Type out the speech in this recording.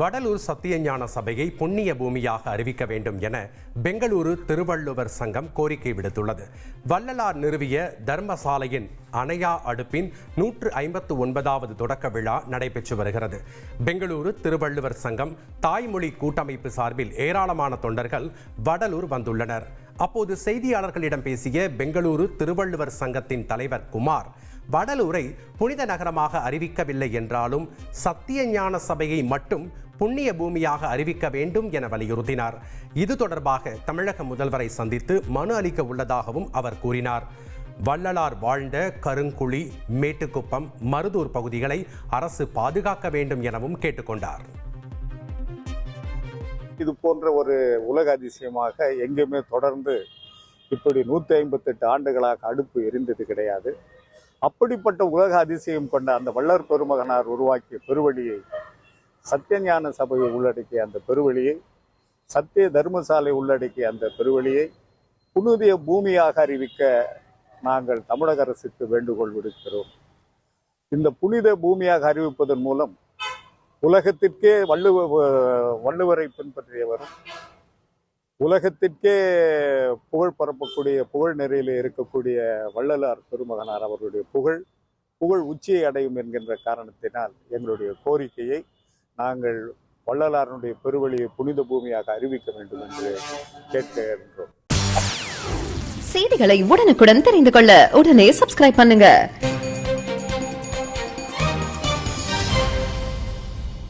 வடலூர் சத்தியஞான சபையை புண்ணிய பூமியாக அறிவிக்க வேண்டும் என பெங்களூரு திருவள்ளுவர் சங்கம் கோரிக்கை விடுத்துள்ளது. வள்ளலார் நிறுவிய தர்மசாலையின் அணையா அடுப்பின் நூற்று ஐம்பத்து ஒன்பதாவது தொடக்க விழா நடைபெற்று வருகிறது. பெங்களூரு திருவள்ளுவர் சங்கம் தாய்மொழி கூட்டமைப்பு சார்பில் ஏராளமான தொண்டர்கள் வடலூர் வந்துள்ளனர். அப்போது செய்தியாளர்களிடம் பேசிய பெங்களூரு திருவள்ளுவர் சங்கத்தின் தலைவர் குமார் வடலூரை புனித நகரமாக அறிவிக்கவில்லை என்றாலும் சத்தியஞான சபையை மட்டும் புண்ணிய பூமியாக அறிவிக்க வேண்டும் என வலியுறுத்தினார். இது தொடர்பாக தமிழக முதல்வரை சந்தித்து மனு அளிக்க உள்ளதாகவும் அவர் கூறினார். வள்ளலார் வாழ்ந்த கருங்குழி மேட்டுக்குப்பம் மருதூர் பகுதிகளை அரசு பாதுகாக்க வேண்டும் எனவும் கேட்டுக்கொண்டார். இது போன்ற ஒரு உலக அதிசயமாக எங்கேயுமே தொடர்ந்து இப்படி நூற்றி ஐம்பத்தெட்டு ஆண்டுகளாக அடுப்பு எரிந்தது கிடையாது. அப்படிப்பட்ட உலக அதிசயம் கொண்ட அந்த வள்ளர் பெருமகனார் உருவாக்கிய பெருவழியை சத்தியஞான சபையை உள்ளடக்கிய அந்த பெருவழியை சத்திய தர்மசாலை உள்ளடக்கிய அந்த பெருவழியை புனிதிய பூமியாக அறிவிக்க நாங்கள் தமிழக அரசுக்கு வேண்டுகோள் விடுக்கிறோம். இந்த புனித பூமியாக அறிவிப்பதன் மூலம் உலகத்திற்கே வள்ளுவ வள்ளுவரை பின்பற்றியவரும் உலகத்திற்கே புகழ் பரப்பக்கூடிய புகழ் நெறியில் இருக்கக்கூடிய வள்ளலார் பெருமகனார் அவருடைய புகழ் புகழ் உச்சியை அடையும் என்கின்ற காரணத்தினால் எங்களுடைய கோரிக்கையை நாங்கள் வள்ளலாரனுடைய பெருவழியை புனித பூமியாக அறிவிக்க வேண்டும் என்று கேட்கின்றோம் செய்திகளை உடனுக்குடன் தெரிந்து கொள்ள உடனே சப்ஸ்கிரைப் பண்ணுங்க.